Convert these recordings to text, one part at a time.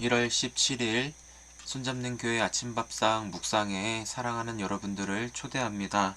1월 17일 손잡는 교회 아침밥상 묵상에 사랑하는 여러분들을 초대합니다.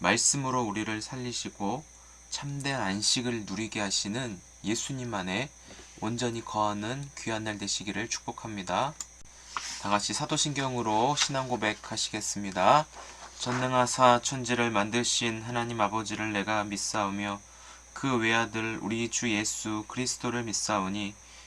말씀으로 우리를 살리시고 참된 안식을 누리게 하시는 예수님 안에 온전히 거하는 귀한 날 되시기를 축복합니다. 다 같이 사도신경으로 신앙 고백하시겠습니다. 전능하사 천지를 만드신 하나님 아버지를 내가 믿사오며 그 외아들 우리 주 예수 그리스도를 믿사오니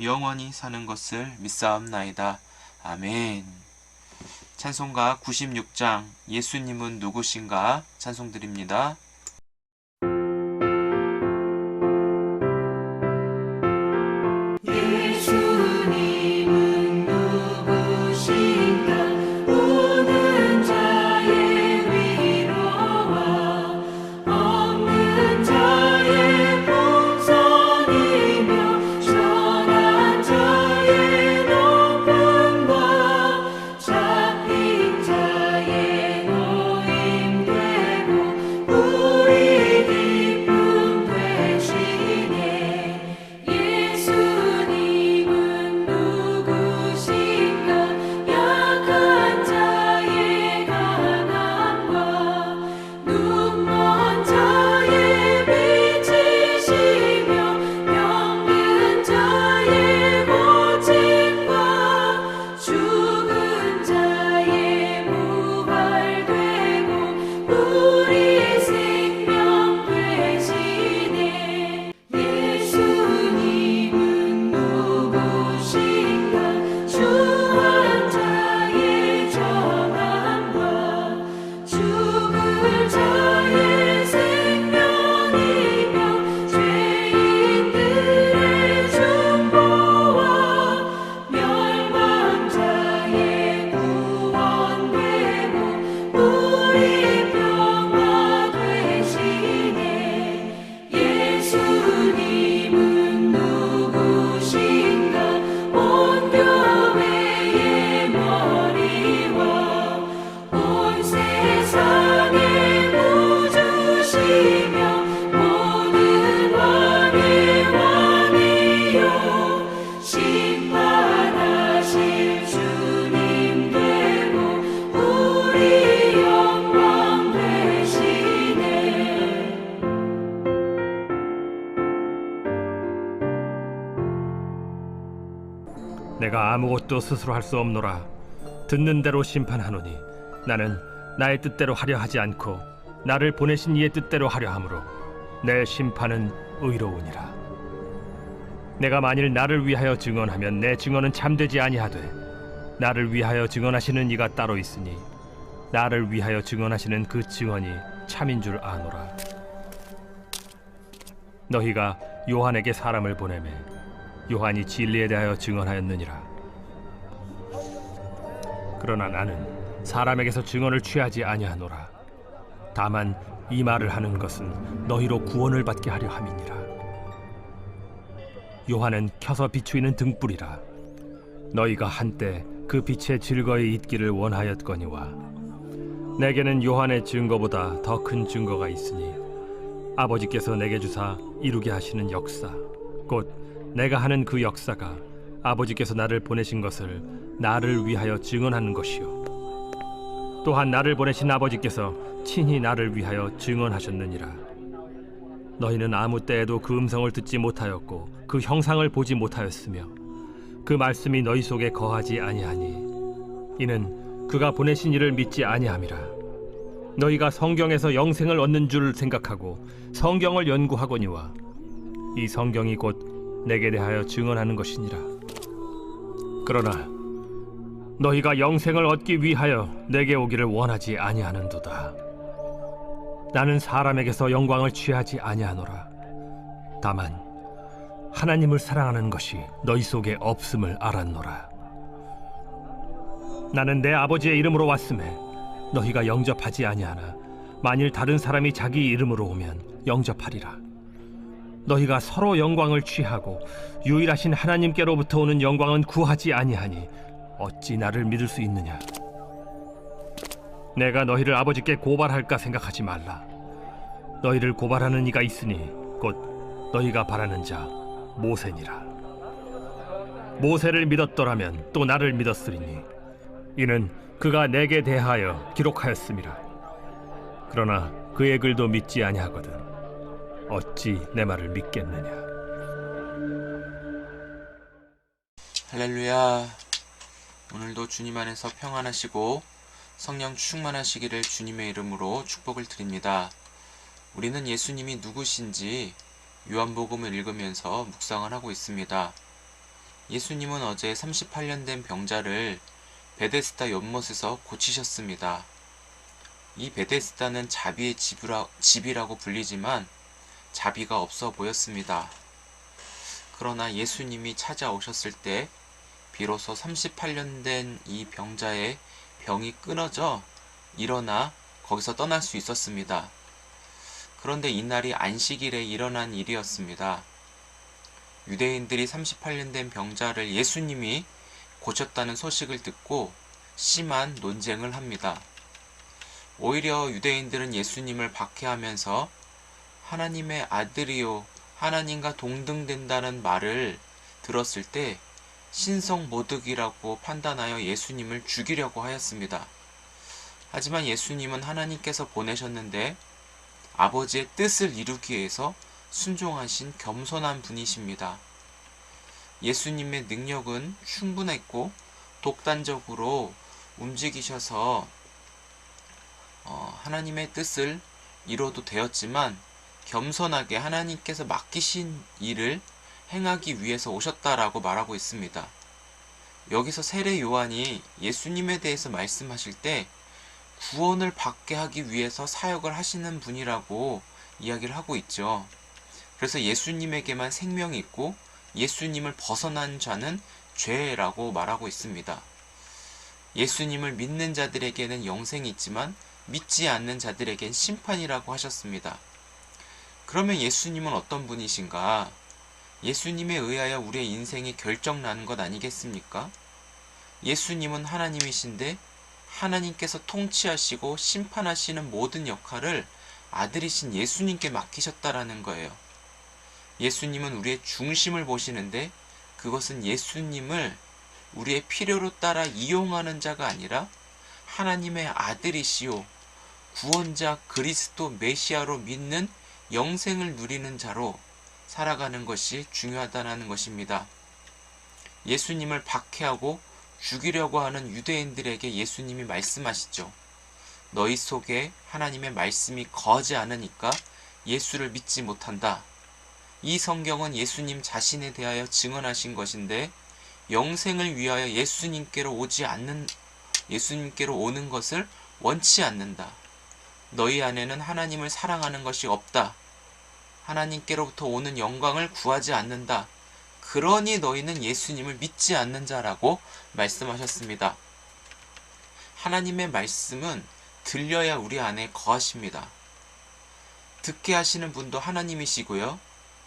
영원히 사는 것을 믿사옵나이다. 아멘. 찬송가 96장 예수님은 누구신가 찬송 드립니다. 내가 아무것도 스스로 할 수 없노라. 듣는 대로 심판하노니 나는 나의 뜻대로 하려 하지 않고 나를 보내신 이의 뜻대로 하려 함으로 내 심판은 의로우니라. 내가 만일 나를 위하여 증언하면 내 증언은 참되지 아니하되 나를 위하여 증언하시는 이가 따로 있으니 나를 위하여 증언하시는 그 증언이 참인 줄 아노라. 너희가 요한에게 사람을 보내매 요한이 진리에 대하여 증언하였느니라. 그러나 나는 사람에게서 증언을 취하지 아니하노라. 다만 이 말을 하는 것은 너희로 구원을 받게 하려 함이니라. 요한은 켜서 비추이는 등불이라. 너희가 한때 그 빛에 즐거이 있기를 원하였거니와 내게는 요한의 증거보다 더 큰 증거가 있으니 아버지께서 내게 주사 이루게 하시는 역사 곧 내가 하는 그 역사가 아버지께서 나를 보내신 것을 나를 위하여 증언하는 것이요. 또한 나를 보내신 아버지께서 친히 나를 위하여 증언하셨느니라. 너희는 아무 때에도 그 음성을 듣지 못하였고 그 형상을 보지 못하였으며 그 말씀이 너희 속에 거하지 아니하니 이는 그가 보내신 이를 믿지 아니함이라. 너희가 성경에서 영생을 얻는 줄 생각하고 성경을 연구하거니와 이 성경이 곧 내게 대하여 증언하는 것이니라. 그러나 너희가 영생을 얻기 위하여 내게 오기를 원하지 아니하는도다. 나는 사람에게서 영광을 취하지 아니하노라. 다만 하나님을 사랑하는 것이 너희 속에 없음을 알았노라. 나는 내 아버지의 이름으로 왔음에 너희가 영접하지 아니하나 만일 다른 사람이 자기 이름으로 오면 영접하리라 너희가 서로 영광을 취하고 유일하신 하나님께로부터 오는 영광은 구하지 아니하니 어찌 나를 믿을 수 있느냐? 내가 너희를 아버지께 고발할까 생각하지 말라. 너희를 고발하는 이가 있으니 곧 너희가 바라는 자 모세니라. 모세를 믿었더라면 또 나를 믿었으리니 이는 그가 내게 대하여 기록하였음이라 그러나 그의 글도 믿지 아니하거든 어찌 내 말을 믿겠느냐 할렐루야. 오늘도 주님 안에서 평안하시고 성령 충만하시기를 주님의 이름으로 축복을 드립니다. 우리는 예수님이 누구신지 요한복음을 읽으면서 묵상을 하고 있습니다. 예수님은 어제 38년 된 병자를 베데스다 연못에서 고치셨습니다. 이 베데스다는 자비의 집이라, 집이라고 불리지만 자비가 없어 보였습니다. 그러나 예수님이 찾아오셨을 때 비로소 38년 된 이 병자의 병이 끊어져 일어나 거기서 떠날 수 있었습니다. 그런데 이날이 안식일에 일어난 일이었습니다. 유대인들이 38년 된 병자를 예수님이 고쳤다는 소식을 듣고 심한 논쟁을 합니다. 오히려 유대인들은 예수님을 박해하면서 하나님의 아들이요 하나님과 동등된다는 말을 들었을 때 신성 모독이라고 판단하여 예수님을 죽이려고 하였습니다. 하지만 예수님은 하나님께서 보내셨는데 아버지의 뜻을 이루기 위해서 순종하신 겸손한 분이십니다. 예수님의 능력은 충분했고 독단적으로 움직이셔서 어, 하나님의 뜻을 이뤄도 되었지만 겸손하게 하나님께서 맡기신 일을 행하기 위해서 오셨다라고 말하고 있습니다. 여기서 세례 요한이 예수님에 대해서 말씀하실 때 구원을 받게 하기 위해서 사역을 하시는 분이라고 이야기를 하고 있죠. 그래서 예수님에게만 생명이 있고 예수님을 벗어난 자는 죄라고 말하고 있습니다. 예수님을 믿는 자들에게는 영생이 있지만 믿지 않는 자들에겐 심판이라고 하셨습니다. 그러면 예수님은 어떤 분이신가? 예수님에 의하여 우리의 인생이 결정나는 것 아니겠습니까? 예수님은 하나님이신데 하나님께서 통치하시고 심판하시는 모든 역할을 아들이신 예수님께 맡기셨다라는 거예요. 예수님은 우리의 중심을 보시는데 그것은 예수님을 우리의 필요로 따라 이용하는 자가 아니라 하나님의 아들이시오 구원자 그리스도 메시아로 믿는 영생을 누리는 자로 살아가는 것이 중요하다는 것입니다. 예수님을 박해하고 죽이려고 하는 유대인들에게 예수님이 말씀하시죠. 너희 속에 하나님의 말씀이 거지 않으니까 예수를 믿지 못한다. 이 성경은 예수님 자신에 대하여 증언하신 것인데 영생을 위하여 예수님께로 오지 않는 예수님께로 오는 것을 원치 않는다. 너희 안에는 하나님을 사랑하는 것이 없다. 하나님께로부터 오는 영광을 구하지 않는다. 그러니 너희는 예수님을 믿지 않는 자라고 말씀하셨습니다. 하나님의 말씀은 들려야 우리 안에 거하십니다. 듣게 하시는 분도 하나님이시고요.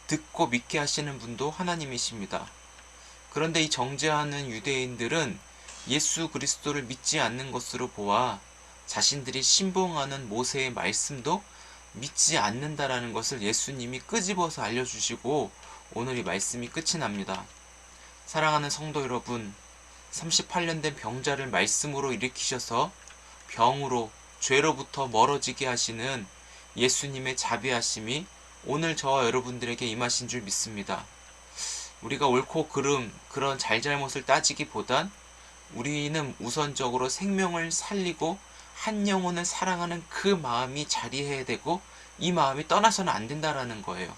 듣고 믿게 하시는 분도 하나님이십니다. 그런데 이 정죄하는 유대인들은 예수 그리스도를 믿지 않는 것으로 보아 자신들이 신봉하는 모세의 말씀도 믿지 않는다라는 것을 예수님이 끄집어서 알려주시고 오늘 이 말씀이 끝이 납니다. 사랑하는 성도 여러분, 38년 된 병자를 말씀으로 일으키셔서 병으로 죄로부터 멀어지게 하시는 예수님의 자비하심이 오늘 저와 여러분들에게 임하신 줄 믿습니다. 우리가 옳고 그름 그런 잘잘못을 따지기보단 우리는 우선적으로 생명을 살리고 한 영혼을 사랑하는 그 마음이 자리해야 되고 이 마음이 떠나서는 안 된다라는 거예요.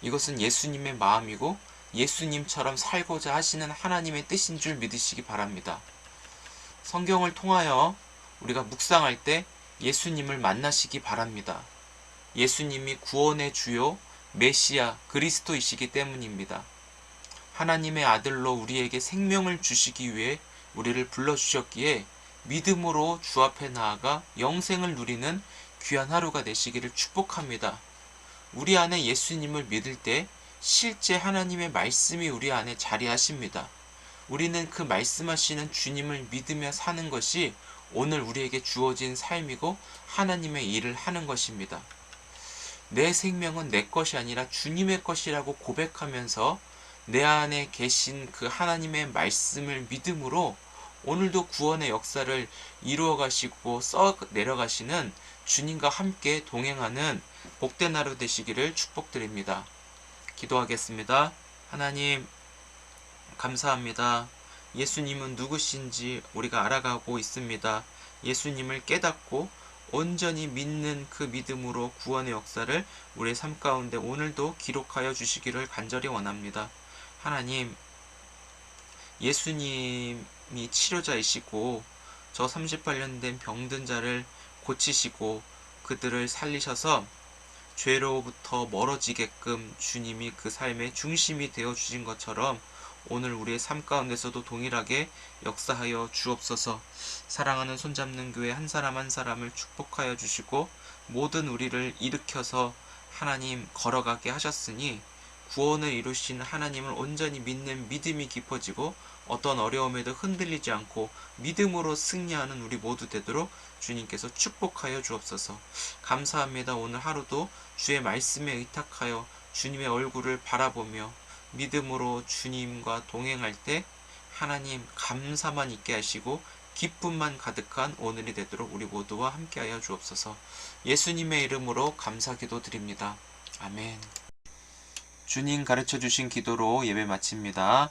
이것은 예수님의 마음이고 예수님처럼 살고자 하시는 하나님의 뜻인 줄 믿으시기 바랍니다. 성경을 통하여 우리가 묵상할 때 예수님을 만나시기 바랍니다. 예수님이 구원의 주요 메시아 그리스도이시기 때문입니다. 하나님의 아들로 우리에게 생명을 주시기 위해 우리를 불러주셨기에 믿음으로 주 앞에 나아가 영생을 누리는 귀한 하루가 되시기를 축복합니다. 우리 안에 예수님을 믿을 때 실제 하나님의 말씀이 우리 안에 자리하십니다. 우리는 그 말씀하시는 주님을 믿으며 사는 것이 오늘 우리에게 주어진 삶이고 하나님의 일을 하는 것입니다. 내 생명은 내 것이 아니라 주님의 것이라고 고백하면서 내 안에 계신 그 하나님의 말씀을 믿음으로 오늘도 구원의 역사를 이루어 가시고 써 내려가시는 주님과 함께 동행하는 복된 하루 되시기를 축복드립니다. 기도하겠습니다. 하나님, 감사합니다. 예수님은 누구신지 우리가 알아가고 있습니다. 예수님을 깨닫고 온전히 믿는 그 믿음으로 구원의 역사를 우리의 삶 가운데 오늘도 기록하여 주시기를 간절히 원합니다. 하나님, 예수님 이 치료자이시고 저 38년 된 병든 자를 고치시고 그들을 살리셔서 죄로부터 멀어지게끔 주님이 그 삶의 중심이 되어 주신 것처럼 오늘 우리의 삶 가운데서도 동일하게 역사하여 주옵소서. 사랑하는 손잡는 교회 한 사람 한 사람을 축복하여 주시고 모든 우리를 일으켜서 하나님 걸어가게 하셨으니 구원을 이루신 하나님을 온전히 믿는 믿음이 깊어지고 어떤 어려움에도 흔들리지 않고 믿음으로 승리하는 우리 모두 되도록 주님께서 축복하여 주옵소서. 감사합니다. 오늘 하루도 주의 말씀에 의탁하여 주님의 얼굴을 바라보며 믿음으로 주님과 동행할 때 하나님 감사만 있게 하시고 기쁨만 가득한 오늘이 되도록 우리 모두와 함께하여 주옵소서. 예수님의 이름으로 감사기도 드립니다. 아멘. 주님 가르쳐 주신 기도로 예배 마칩니다.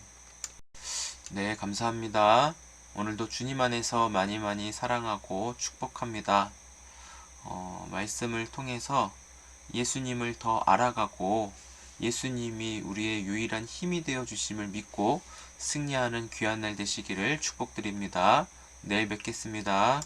네, 감사합니다. 오늘도 주님 안에서 많이 많이 사랑하고 축복합니다. 어, 말씀을 통해서 예수님을 더 알아가고 예수님이 우리의 유일한 힘이 되어 주심을 믿고 승리하는 귀한 날 되시기를 축복드립니다. 내일 뵙겠습니다.